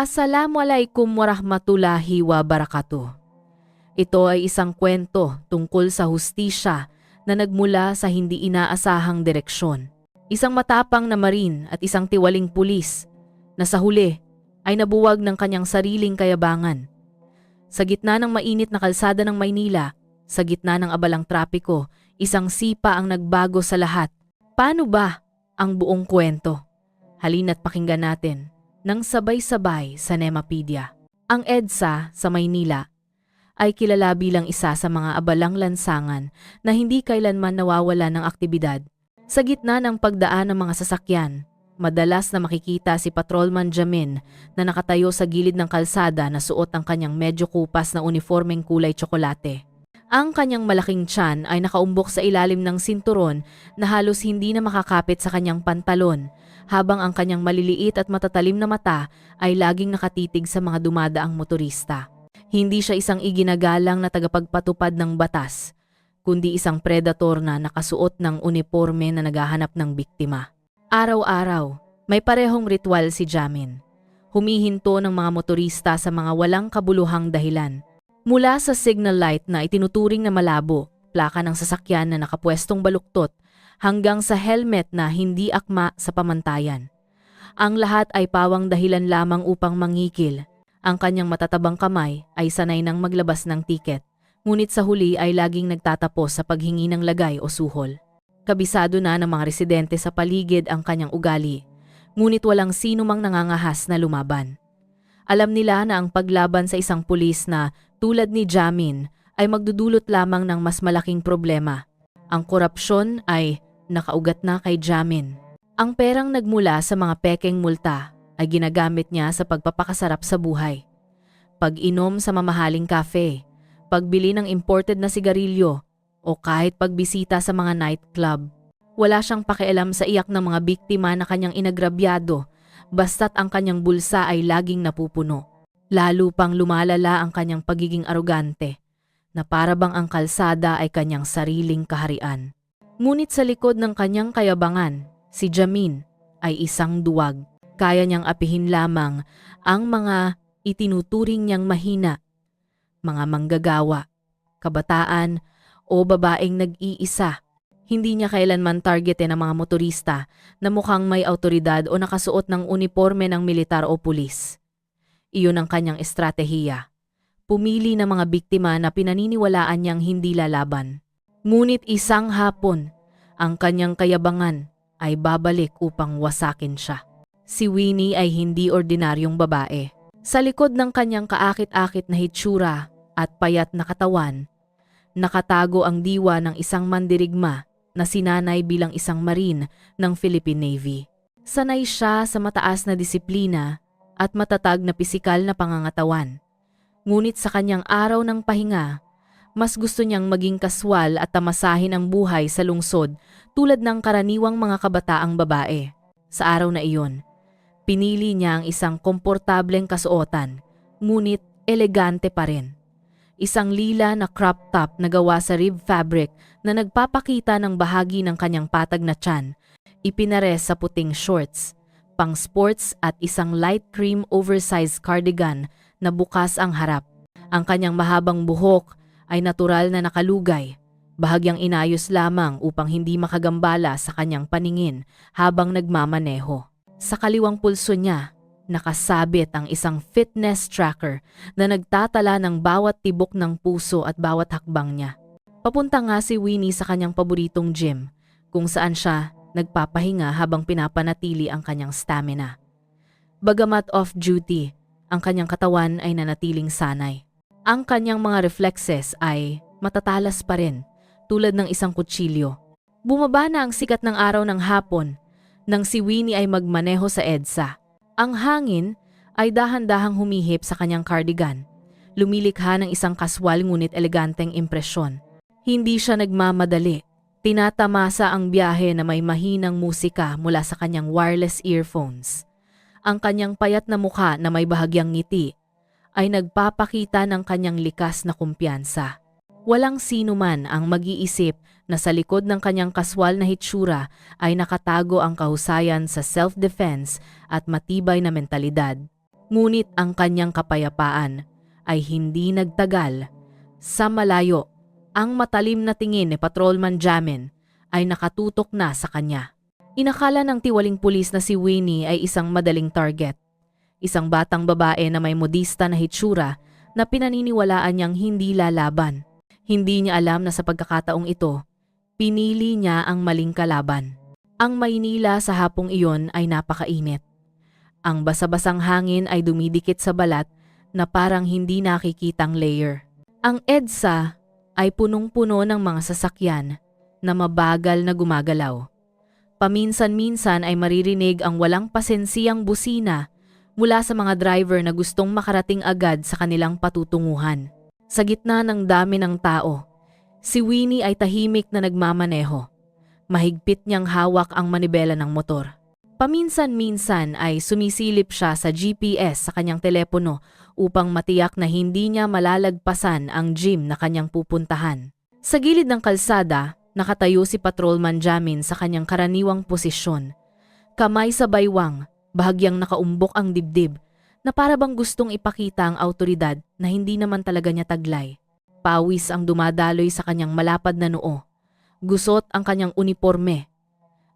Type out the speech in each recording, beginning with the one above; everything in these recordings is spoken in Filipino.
Assalamualaikum warahmatullahi wabarakatuh. Ito ay isang kwento tungkol sa hustisya na nagmula sa hindi inaasahang direksyon. Isang matapang na marin at isang tiwaling pulis na sa huli ay nabuwag ng kanyang sariling kayabangan. Sa gitna ng mainit na kalsada ng Maynila, sa gitna ng abalang trapiko, isang sipa ang nagbago sa lahat. Paano ba ang buong kwento? Halina't pakinggan natin ng sabay-sabay sa Nemapedia. Ang EDSA sa Maynila ay kilala bilang isa sa mga abalang lansangan na hindi kailanman nawawala ng aktibidad. Sa gitna ng pagdaan ng mga sasakyan, madalas na makikita si Patrolman Jamin na nakatayo sa gilid ng kalsada na suot ang kanyang medyo kupas na uniformeng kulay tsokolate. Ang kanyang malaking tiyan ay nakaumbok sa ilalim ng sinturon na halos hindi na makakapit sa kanyang pantalon, habang ang kanyang maliliit at matatalim na mata ay laging nakatitig sa mga dumadaang motorista. Hindi siya isang iginagalang na tagapagpatupad ng batas, kundi isang predator na nakasuot ng uniforme na naghahanap ng biktima. Araw-araw, may parehong ritual si Jamin. Humihinto ng mga motorista sa mga walang kabuluhang dahilan. Mula sa signal light na itinuturing na malabo, plaka ng sasakyan na nakapwestong baluktot, hanggang sa helmet na hindi akma sa pamantayan. Ang lahat ay pawang dahilan lamang upang mangikil ang kanyang matatabang kamay ay sanay nang maglabas ng tiket, ngunit sa huli ay laging nagtatapos sa paghingi ng lagay o suhol. Kabisado na ng mga residente sa paligid ang kanyang ugali, ngunit walang sino mang nangangahas na lumaban. Alam nila na ang paglaban sa isang pulis na tulad ni Jamin ay magdudulot lamang ng mas malaking problema. Ang korupsyon ay nakaugat na kay Jamin. Ang perang nagmula sa mga pekeng multa ay ginagamit niya sa pagpapakasarap sa buhay. Pag-inom sa mamahaling kafe, pagbili ng imported na sigarilyo, o kahit pagbisita sa mga nightclub. Wala siyang pakialam sa iyak ng mga biktima na kanyang inagrabyado basta't ang kanyang bulsa ay laging napupuno. Lalo pang lumalala ang kanyang pagiging arogante na parabang ang kalsada ay kanyang sariling kaharian. Ngunit sa likod ng kanyang kayabangan, si Jamin ay isang duwag. Kaya niyang apihin lamang ang mga itinuturing niyang mahina, mga manggagawa, kabataan o babaeng nag-iisa. Hindi niya kailanman targetin ang mga motorista na mukhang may autoridad o nakasuot ng uniforme ng militar o pulis. Iyon ang kanyang estratehiya. Pumili ng mga biktima na pinaniniwalaan niyang hindi lalaban. Ngunit isang hapon, ang kanyang kayabangan ay babalik upang wasakin siya. Si Winnie ay hindi ordinaryong babae. Sa likod ng kanyang kaakit-akit na hitsura at payat na katawan, nakatago ang diwa ng isang mandirigma na sinanay bilang isang marine ng Philippine Navy. Sanay siya sa mataas na disiplina at matatag na pisikal na pangangatawan. Ngunit sa kanyang araw ng pahinga, mas gusto niyang maging kaswal at tamasahin ang buhay sa lungsod tulad ng karaniwang mga kabataang babae. Sa araw na iyon, Pinili niya ang isang komportableng kasuotan, ngunit elegante pa rin. Isang lila na crop top na gawa sa rib fabric na nagpapakita ng bahagi ng kanyang patag na tiyan, ipinares sa puting shorts, pang sports at isang light cream oversized cardigan na bukas ang harap. Ang kanyang mahabang buhok ay natural na nakalugay, bahagyang inayos lamang upang hindi makagambala sa kanyang paningin habang nagmamaneho. Sa kaliwang pulso niya, nakasabit ang isang fitness tracker na nagtatala ng bawat tibok ng puso at bawat hakbang niya. Papunta nga si Winnie sa kanyang paboritong gym kung saan siya nagpapahinga habang pinapanatili ang kanyang stamina. Bagamat off-duty, ang kanyang katawan ay nanatiling sanay. Ang kanyang mga reflexes ay matatalas pa rin tulad ng isang kutsilyo. Bumaba na ang sikat ng araw ng hapon nang si Winnie ay magmaneho sa EDSA. Ang hangin ay dahan-dahang humihip sa kanyang cardigan. Lumilikha ng isang kaswal ngunit eleganteng impresyon. Hindi siya nagmamadali. Tinatamasa ang biyahe na may mahinang musika mula sa kanyang wireless earphones. Ang kanyang payat na mukha na may bahagyang ngiti ay nagpapakita ng kanyang likas na kumpiyansa. Walang sino man ang mag-iisip na sa likod ng kanyang kaswal na hitsura ay nakatago ang kahusayan sa self-defense at matibay na mentalidad. Ngunit ang kanyang kapayapaan ay hindi nagtagal. Sa malayo, ang matalim na tingin ni Patrolman Jamin ay nakatutok na sa kanya. Inakala ng tiwaling pulis na si Winnie ay isang madaling target. Isang batang babae na may modista na hitsura na pinaniniwalaan niyang hindi lalaban. Hindi niya alam na sa pagkakataong ito, pinili niya ang maling kalaban. Ang Maynila sa hapong iyon ay napakainit. Ang basa-basang hangin ay dumidikit sa balat na parang hindi nakikitang layer. Ang EDSA ay punong-puno ng mga sasakyan na mabagal na gumagalaw. Paminsan-minsan ay maririnig ang walang pasensiyang busina mula sa mga driver na gustong makarating agad sa kanilang patutunguhan. Sa gitna ng dami ng tao, si Winnie ay tahimik na nagmamaneho. Mahigpit niyang hawak ang manibela ng motor. Paminsan-minsan ay sumisilip siya sa GPS sa kanyang telepono upang matiyak na hindi niya malalagpasan ang gym na kanyang pupuntahan. Sa gilid ng kalsada, nakatayo si Patrolman Jamin sa kanyang karaniwang posisyon. Kamay sa baywang, bahagyang nakaumbok ang dibdib na para bang gustong ipakita ang autoridad na hindi naman talaga niya taglay. Pawis ang dumadaloy sa kanyang malapad na noo. Gusot ang kanyang uniforme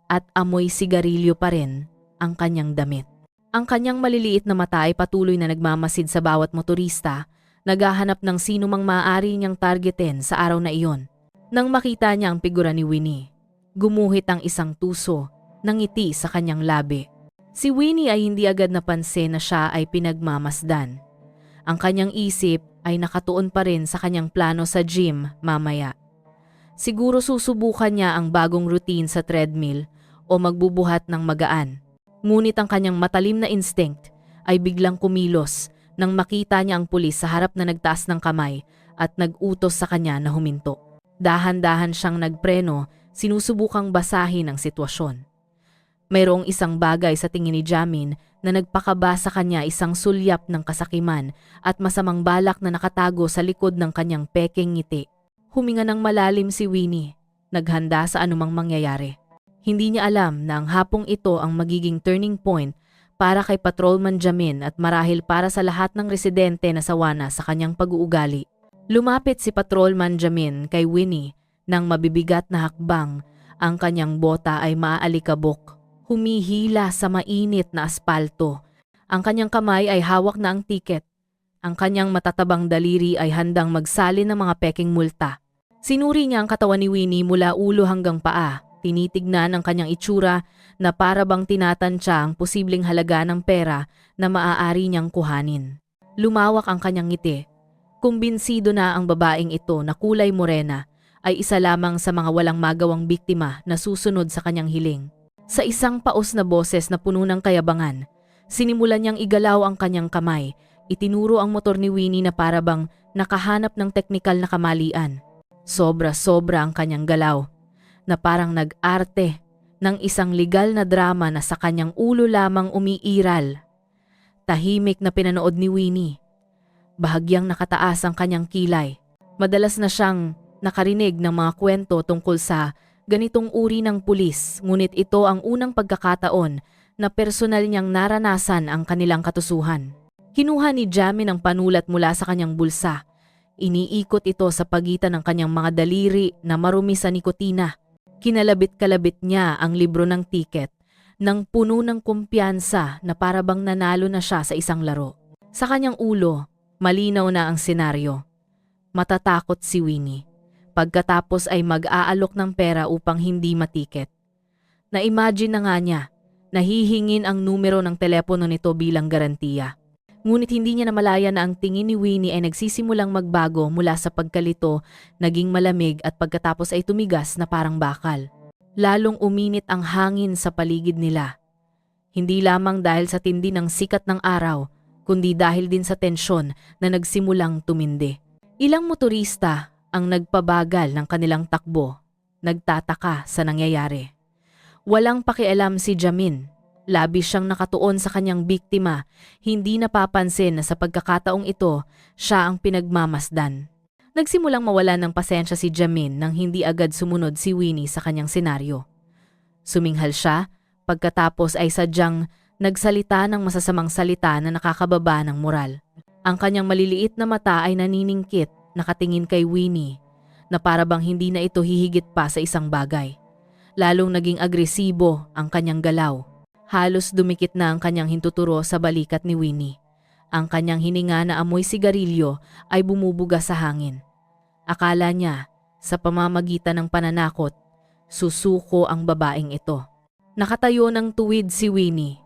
at amoy sigarilyo pa rin ang kanyang damit. Ang kanyang maliliit na mata ay patuloy na nagmamasid sa bawat motorista, naghahanap ng sino mang maaari niyang targetin sa araw na iyon. Nang makita niya ang figura ni Winnie, gumuhit ang isang tuso ng ngiti sa kanyang labi. Si Winnie ay hindi agad napansin na siya ay pinagmamasdan. Ang kanyang isip ay nakatuon pa rin sa kanyang plano sa gym mamaya. Siguro susubukan niya ang bagong routine sa treadmill o magbubuhat ng magaan. Ngunit ang kanyang matalim na instinct ay biglang kumilos nang makita niya ang pulis sa harap na nagtaas ng kamay at nag-utos sa kanya na huminto. Dahan-dahan siyang nagpreno, sinusubukang basahin ang sitwasyon. Mayroong isang bagay sa tingin ni Jamin na nagpakaba sa kanya isang sulyap ng kasakiman at masamang balak na nakatago sa likod ng kanyang peking ngiti. Huminga ng malalim si Winnie, naghanda sa anumang mangyayari. Hindi niya alam na ang hapong ito ang magiging turning point para kay Patrolman Jamin at marahil para sa lahat ng residente na sawana sa kanyang pag-uugali. Lumapit si Patrolman Jamin kay Winnie nang mabibigat na hakbang ang kanyang bota ay maaalikabok. Humihila sa mainit na aspalto. Ang kanyang kamay ay hawak na ang tiket. Ang kanyang matatabang daliri ay handang magsalin ng mga peking multa. Sinuri niya ang katawan ni Winnie mula ulo hanggang paa. Tinitignan ang kanyang itsura na para bang tinatansya ang posibleng halaga ng pera na maaari niyang kuhanin. Lumawak ang kanyang ngiti Kumbinsido na ang babaeng ito na kulay morena ay isa lamang sa mga walang magawang biktima na susunod sa kanyang hiling. Sa isang paos na boses na puno ng kayabangan, sinimulan niyang igalaw ang kanyang kamay, itinuro ang motor ni Winnie na parabang nakahanap ng teknikal na kamalian. Sobra-sobra ang kanyang galaw, na parang nag-arte ng isang legal na drama na sa kanyang ulo lamang umiiral. Tahimik na pinanood ni Winnie Bahagyang nakataas ang kanyang kilay. Madalas na siyang nakarinig ng mga kwento tungkol sa ganitong uri ng pulis ngunit ito ang unang pagkakataon na personal niyang naranasan ang kanilang katusuhan. Kinuha ni Jamin ang panulat mula sa kanyang bulsa. Iniikot ito sa pagitan ng kanyang mga daliri na marumi sa nikotina. Kinalabit-kalabit niya ang libro ng tiket nang puno ng kumpiyansa na parabang nanalo na siya sa isang laro. Sa kanyang ulo, Malinaw na ang senaryo. Matatakot si Winnie. Pagkatapos ay mag-aalok ng pera upang hindi matiket. Na-imagine na nga niya, nahihingin ang numero ng telepono nito bilang garantiya. Ngunit hindi niya namalaya na ang tingin ni Winnie ay nagsisimulang magbago mula sa pagkalito, naging malamig at pagkatapos ay tumigas na parang bakal. Lalong uminit ang hangin sa paligid nila. Hindi lamang dahil sa tindi ng sikat ng araw, kundi dahil din sa tensyon na nagsimulang tumindi. Ilang motorista ang nagpabagal ng kanilang takbo, nagtataka sa nangyayari. Walang pakialam si Jamin. Labi siyang nakatuon sa kanyang biktima, hindi napapansin na sa pagkakataong ito, siya ang pinagmamasdan. Nagsimulang mawala ng pasensya si Jamin nang hindi agad sumunod si Winnie sa kanyang senaryo. Suminghal siya, pagkatapos ay sadyang Nagsalita ng masasamang salita na nakakababa ng moral. Ang kanyang maliliit na mata ay naniningkit, nakatingin kay Winnie, na para bang hindi na ito hihigit pa sa isang bagay. Lalong naging agresibo ang kanyang galaw. Halos dumikit na ang kanyang hintuturo sa balikat ni Winnie. Ang kanyang hininga na amoy sigarilyo ay bumubuga sa hangin. Akala niya, sa pamamagitan ng pananakot, susuko ang babaeng ito. Nakatayo ng tuwid si Winnie.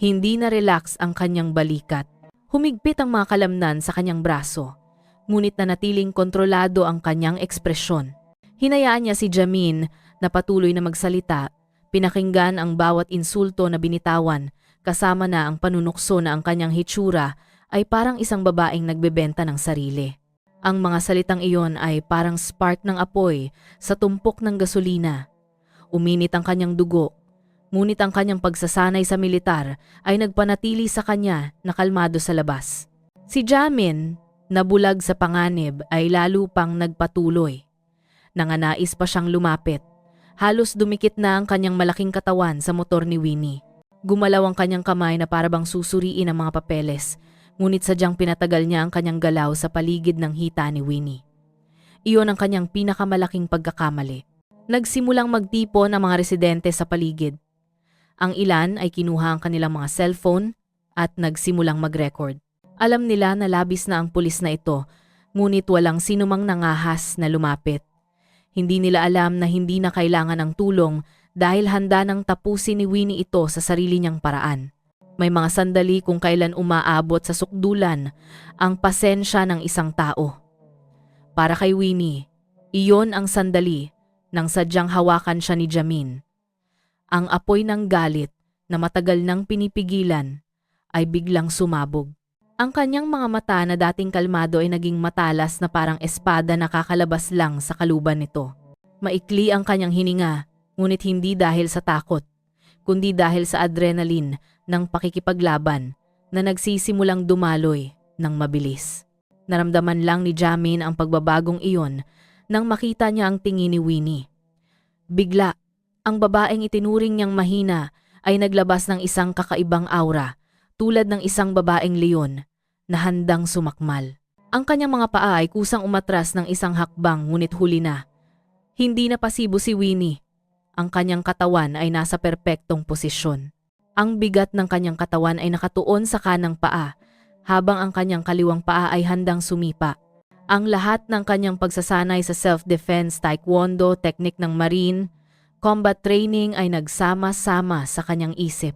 Hindi na relax ang kanyang balikat. Humigpit ang mga kalamnan sa kanyang braso, ngunit nanatiling kontrolado ang kanyang ekspresyon. Hinayaan niya si Jamin na patuloy na magsalita, pinakinggan ang bawat insulto na binitawan, kasama na ang panunukso na ang kanyang hitsura ay parang isang babaeng nagbebenta ng sarili. Ang mga salitang iyon ay parang spark ng apoy sa tumpok ng gasolina. Uminit ang kanyang dugo, ngunit ang kanyang pagsasanay sa militar ay nagpanatili sa kanya na kalmado sa labas. Si Jamin, nabulag sa panganib ay lalo pang nagpatuloy. Nanganais pa siyang lumapit. Halos dumikit na ang kanyang malaking katawan sa motor ni Winnie. Gumalaw ang kanyang kamay na parabang susuriin ang mga papeles ngunit sadyang pinatagal niya ang kanyang galaw sa paligid ng hita ni Winnie. Iyon ang kanyang pinakamalaking pagkakamali. Nagsimulang magtipon ang mga residente sa paligid. Ang ilan ay kinuha ang kanilang mga cellphone at nagsimulang mag-record. Alam nila na labis na ang pulis na ito, ngunit walang sinumang nangahas na lumapit. Hindi nila alam na hindi na kailangan ng tulong dahil handa nang tapusin ni Winnie ito sa sarili niyang paraan. May mga sandali kung kailan umaabot sa sukdulan ang pasensya ng isang tao. Para kay Winnie, iyon ang sandali nang sadyang hawakan siya ni Jamin. Ang apoy ng galit na matagal nang pinipigilan ay biglang sumabog. Ang kanyang mga mata na dating kalmado ay naging matalas na parang espada na kakalabas lang sa kaluban nito. Maikli ang kanyang hininga, ngunit hindi dahil sa takot, kundi dahil sa adrenaline ng pakikipaglaban na nagsisimulang dumaloy ng mabilis. Naramdaman lang ni Jamin ang pagbabagong iyon nang makita niya ang tingin ni Winnie. Bigla, ang babaeng itinuring niyang mahina ay naglabas ng isang kakaibang aura tulad ng isang babaeng leon na handang sumakmal. Ang kanyang mga paa ay kusang umatras ng isang hakbang ngunit huli na. Hindi na pasibo si Winnie. Ang kanyang katawan ay nasa perpektong posisyon. Ang bigat ng kanyang katawan ay nakatuon sa kanang paa, habang ang kanyang kaliwang paa ay handang sumipa. Ang lahat ng kanyang pagsasanay sa self-defense, taekwondo, teknik ng marine, combat training ay nagsama-sama sa kanyang isip.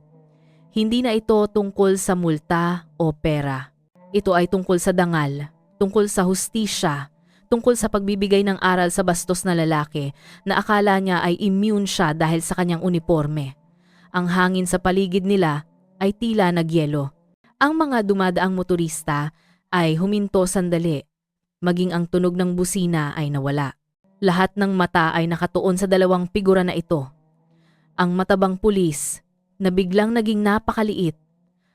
Hindi na ito tungkol sa multa o pera. Ito ay tungkol sa dangal, tungkol sa hustisya, tungkol sa pagbibigay ng aral sa bastos na lalaki na akala niya ay immune siya dahil sa kanyang uniforme. Ang hangin sa paligid nila ay tila nagyelo. Ang mga dumadaang motorista ay huminto sandali, maging ang tunog ng busina ay nawala. Lahat ng mata ay nakatuon sa dalawang figura na ito. Ang matabang pulis na biglang naging napakaliit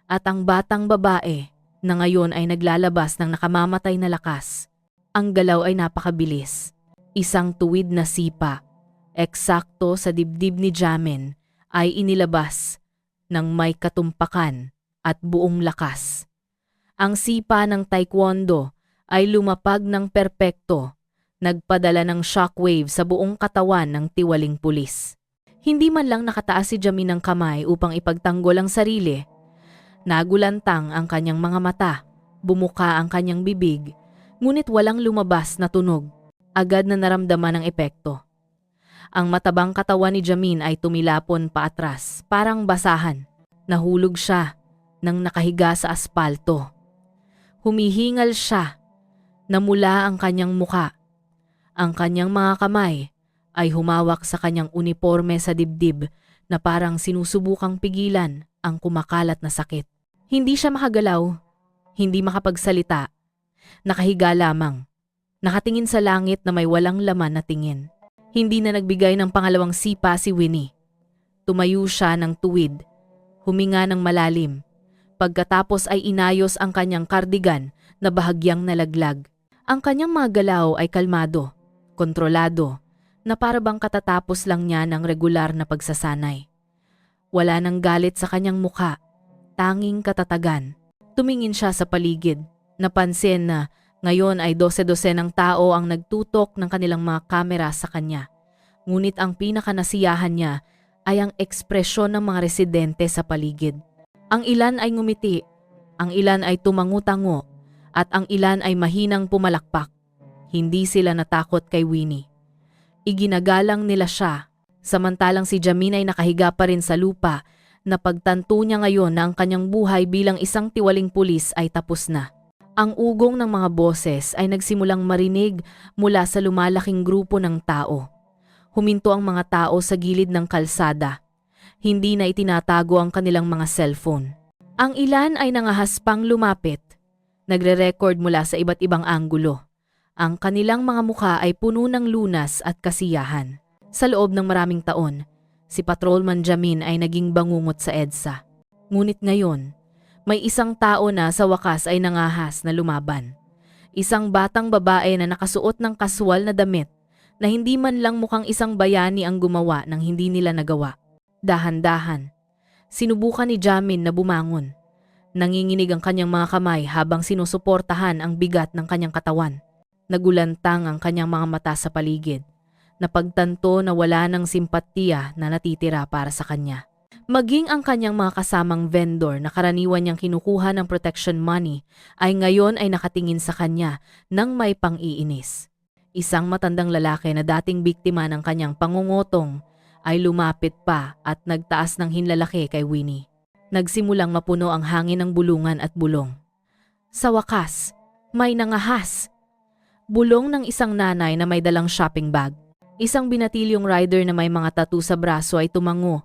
at ang batang babae na ngayon ay naglalabas ng nakamamatay na lakas. Ang galaw ay napakabilis. Isang tuwid na sipa, eksakto sa dibdib ni Jamin ay inilabas ng may katumpakan at buong lakas. Ang sipa ng taekwondo ay lumapag ng perpekto, nagpadala ng shockwave sa buong katawan ng tiwaling pulis. Hindi man lang nakataas si Jamin ng kamay upang ipagtanggol ang sarili. Nagulantang ang kanyang mga mata, bumuka ang kanyang bibig, ngunit walang lumabas na tunog. Agad na naramdaman ang epekto. Ang matabang katawan ni Jamin ay tumilapon paatras, parang basahan. Nahulog siya nang nakahiga sa aspalto. Humihingal siya. Namula ang kanyang muka. Ang kanyang mga kamay ay humawak sa kanyang uniforme sa dibdib na parang sinusubukang pigilan ang kumakalat na sakit. Hindi siya makagalaw, hindi makapagsalita. Nakahiga lamang. Nakatingin sa langit na may walang laman na tingin. Hindi na nagbigay ng pangalawang sipa si Winnie. Tumayo siya ng tuwid, huminga ng malalim. Pagkatapos ay inayos ang kanyang kardigan na bahagyang nalaglag. Ang kanyang mga galaw ay kalmado, kontrolado, na parabang katatapos lang niya ng regular na pagsasanay. Wala nang galit sa kanyang muka, tanging katatagan. Tumingin siya sa paligid, napansin na ngayon ay dose-dose ng tao ang nagtutok ng kanilang mga kamera sa kanya. Ngunit ang pinakanasiyahan niya ay ang ekspresyon ng mga residente sa paligid. Ang ilan ay ngumiti, ang ilan ay tumangutango, at ang ilan ay mahinang pumalakpak. Hindi sila natakot kay Winnie. Iginagalang nila siya, samantalang si Jamin ay nakahiga pa rin sa lupa na pagtanto niya ngayon na ang kanyang buhay bilang isang tiwaling pulis ay tapos na. Ang ugong ng mga boses ay nagsimulang marinig mula sa lumalaking grupo ng tao. Huminto ang mga tao sa gilid ng kalsada. Hindi na itinatago ang kanilang mga cellphone. Ang ilan ay nangahaspang lumapit. Nagre-record mula sa iba't ibang anggulo. Ang kanilang mga mukha ay puno ng lunas at kasiyahan. Sa loob ng maraming taon, si Patrolman Jamin ay naging bangungot sa EDSA. Ngunit ngayon, may isang tao na sa wakas ay nangahas na lumaban. Isang batang babae na nakasuot ng kaswal na damit na hindi man lang mukhang isang bayani ang gumawa ng hindi nila nagawa. Dahan-dahan, sinubukan ni Jamin na bumangon. Nanginginig ang kanyang mga kamay habang sinusuportahan ang bigat ng kanyang katawan. Nagulantang ang kanyang mga mata sa paligid. Napagtanto na wala ng simpatiya na natitira para sa kanya. Maging ang kanyang mga kasamang vendor na karaniwan niyang kinukuha ng protection money ay ngayon ay nakatingin sa kanya nang may pang-iinis. Isang matandang lalaki na dating biktima ng kanyang pangungotong ay lumapit pa at nagtaas ng hinlalaki kay Winnie. Nagsimulang mapuno ang hangin ng bulungan at bulong. Sa wakas, may nangahas. Bulong ng isang nanay na may dalang shopping bag. Isang binatilyong rider na may mga tattoo sa braso ay tumango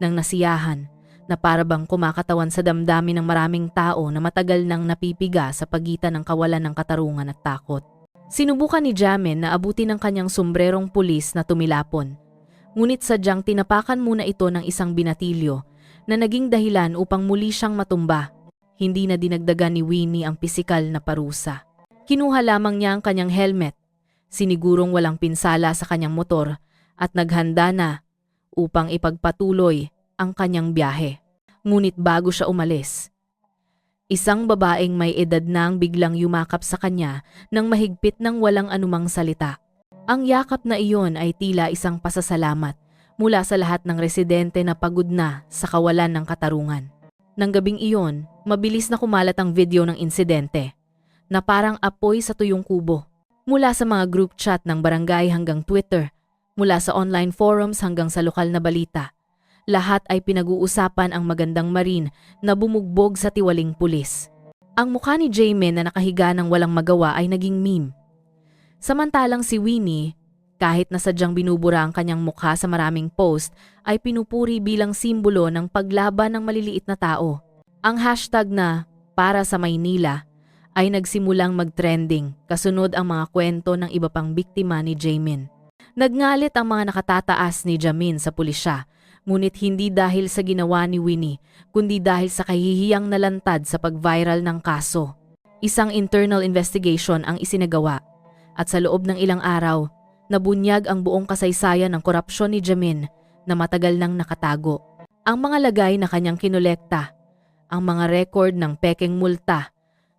ng nasiyahan na parabang kumakatawan sa damdamin ng maraming tao na matagal nang napipiga sa pagitan ng kawalan ng katarungan at takot. Sinubukan ni Jamin na abutin ng kanyang sombrerong pulis na tumilapon. Ngunit sadyang tinapakan muna ito ng isang binatilyo na naging dahilan upang muli siyang matumba. Hindi na dinagdagan ni Winnie ang pisikal na parusa. Kinuha lamang niya ang kanyang helmet, sinigurong walang pinsala sa kanyang motor at naghanda na upang ipagpatuloy ang kanyang biyahe. Ngunit bago siya umalis, isang babaeng may edad na ang biglang yumakap sa kanya ng mahigpit ng walang anumang salita. Ang yakap na iyon ay tila isang pasasalamat mula sa lahat ng residente na pagod na sa kawalan ng katarungan. Nang gabing iyon, mabilis na kumalat ang video ng insidente na parang apoy sa tuyong kubo. Mula sa mga group chat ng barangay hanggang Twitter, mula sa online forums hanggang sa lokal na balita, lahat ay pinag-uusapan ang magandang marin na bumugbog sa tiwaling pulis. Ang mukha ni Jamin na nakahiga ng walang magawa ay naging meme. Samantalang si Winnie, kahit na sadyang binubura ang kanyang mukha sa maraming post, ay pinupuri bilang simbolo ng paglaban ng maliliit na tao. Ang hashtag na para sa Maynila ay nagsimulang mag-trending kasunod ang mga kwento ng iba pang biktima ni Jamin. Nagngalit ang mga nakatataas ni Jamin sa pulisya, ngunit hindi dahil sa ginawa ni Winnie, kundi dahil sa kahihiyang nalantad sa pag-viral ng kaso. Isang internal investigation ang isinagawa at sa loob ng ilang araw, nabunyag ang buong kasaysayan ng korupsyon ni Jamin na matagal nang nakatago. Ang mga lagay na kanyang kinolekta, ang mga record ng pekeng multa,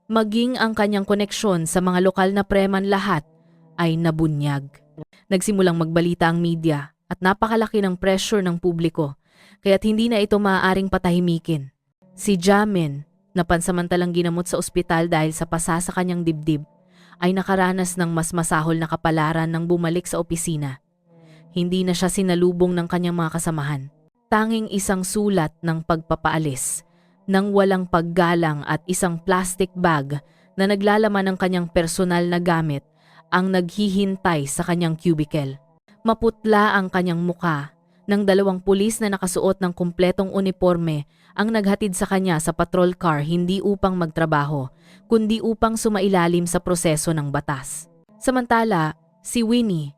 maging ang kanyang koneksyon sa mga lokal na preman lahat ay nabunyag. Nagsimulang magbalita ang media at napakalaki ng pressure ng publiko kaya't hindi na ito maaaring patahimikin. Si Jamin, na pansamantalang ginamot sa ospital dahil sa pasa sa kanyang dibdib, ay nakaranas ng mas masahol na kapalaran nang bumalik sa opisina. Hindi na siya sinalubong ng kanyang mga kasamahan. Tanging isang sulat ng pagpapaalis, ng walang paggalang at isang plastic bag na naglalaman ng kanyang personal na gamit ang naghihintay sa kanyang cubicle. Maputla ang kanyang muka ng dalawang pulis na nakasuot ng kumpletong uniforme ang naghatid sa kanya sa patrol car hindi upang magtrabaho, kundi upang sumailalim sa proseso ng batas. Samantala, si Winnie,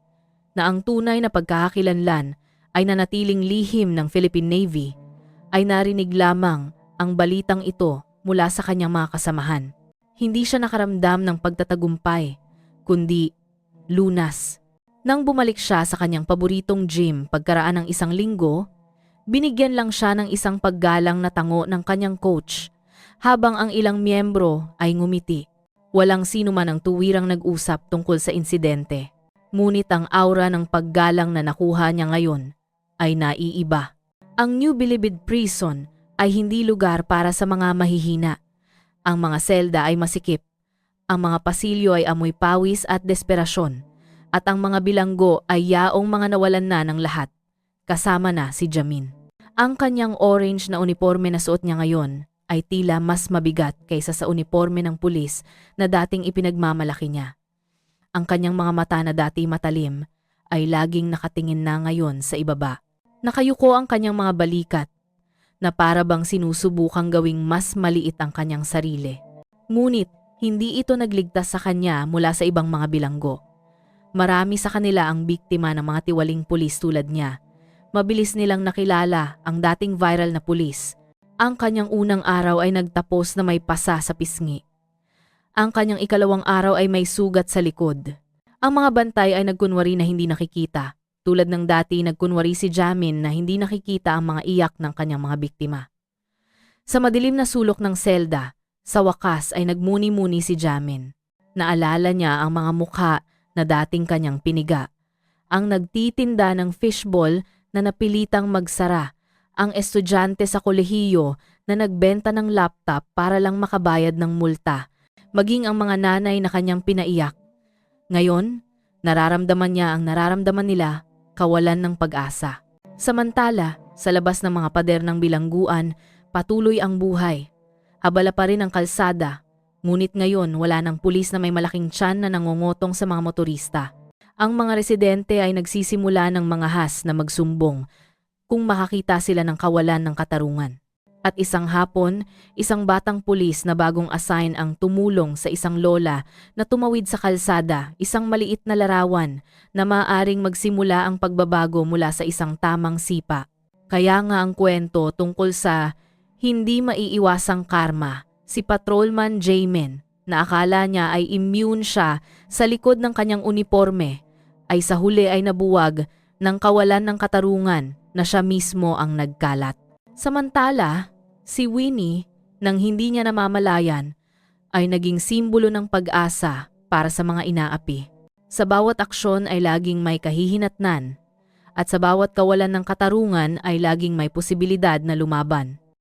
na ang tunay na pagkakakilanlan ay nanatiling lihim ng Philippine Navy, ay narinig lamang ang balitang ito mula sa kanyang mga kasamahan. Hindi siya nakaramdam ng pagtatagumpay, kundi lunas. Nang bumalik siya sa kanyang paboritong gym pagkaraan ng isang linggo, Binigyan lang siya ng isang paggalang na tango ng kanyang coach, habang ang ilang miyembro ay ngumiti. Walang sino man ang tuwirang nag-usap tungkol sa insidente. Ngunit ang aura ng paggalang na nakuha niya ngayon ay naiiba. Ang New Bilibid Prison ay hindi lugar para sa mga mahihina. Ang mga selda ay masikip. Ang mga pasilyo ay amoy pawis at desperasyon. At ang mga bilanggo ay yaong mga nawalan na ng lahat. Kasama na si Jamin. Ang kanyang orange na uniforme na suot niya ngayon ay tila mas mabigat kaysa sa uniforme ng pulis na dating ipinagmamalaki niya. Ang kanyang mga mata na dati matalim ay laging nakatingin na ngayon sa ibaba. Nakayuko ang kanyang mga balikat na para bang sinusubukang gawing mas maliit ang kanyang sarili. Ngunit hindi ito nagligtas sa kanya mula sa ibang mga bilanggo. Marami sa kanila ang biktima ng mga tiwaling pulis tulad niya. Mabilis nilang nakilala ang dating viral na pulis. Ang kanyang unang araw ay nagtapos na may pasa sa pisngi. Ang kanyang ikalawang araw ay may sugat sa likod. Ang mga bantay ay nagkunwari na hindi nakikita. Tulad ng dati nagkunwari si Jamin na hindi nakikita ang mga iyak ng kanyang mga biktima. Sa madilim na sulok ng selda, sa wakas ay nagmuni-muni si Jamin. Naalala niya ang mga mukha na dating kanyang piniga. Ang nagtitinda ng fishball na napilitang magsara. Ang estudyante sa kolehiyo na nagbenta ng laptop para lang makabayad ng multa. Maging ang mga nanay na kanyang pinaiyak. Ngayon, nararamdaman niya ang nararamdaman nila, kawalan ng pag-asa. Samantala, sa labas ng mga pader ng bilangguan, patuloy ang buhay. Abala pa rin ang kalsada, ngunit ngayon wala ng pulis na may malaking tiyan na nangungotong sa mga motorista. Ang mga residente ay nagsisimula ng mga has na magsumbong kung makakita sila ng kawalan ng katarungan. At isang hapon, isang batang pulis na bagong assign ang tumulong sa isang lola na tumawid sa kalsada, isang maliit na larawan na maaring magsimula ang pagbabago mula sa isang tamang sipa. Kaya nga ang kwento tungkol sa hindi maiiwasang karma, si Patrolman Jamin na akala niya ay immune siya sa likod ng kanyang uniforme, ay sa huli ay nabuwag ng kawalan ng katarungan na siya mismo ang nagkalat. Samantala, si Winnie, nang hindi niya namamalayan, ay naging simbolo ng pag-asa para sa mga inaapi. Sa bawat aksyon ay laging may kahihinatnan at sa bawat kawalan ng katarungan ay laging may posibilidad na lumaban.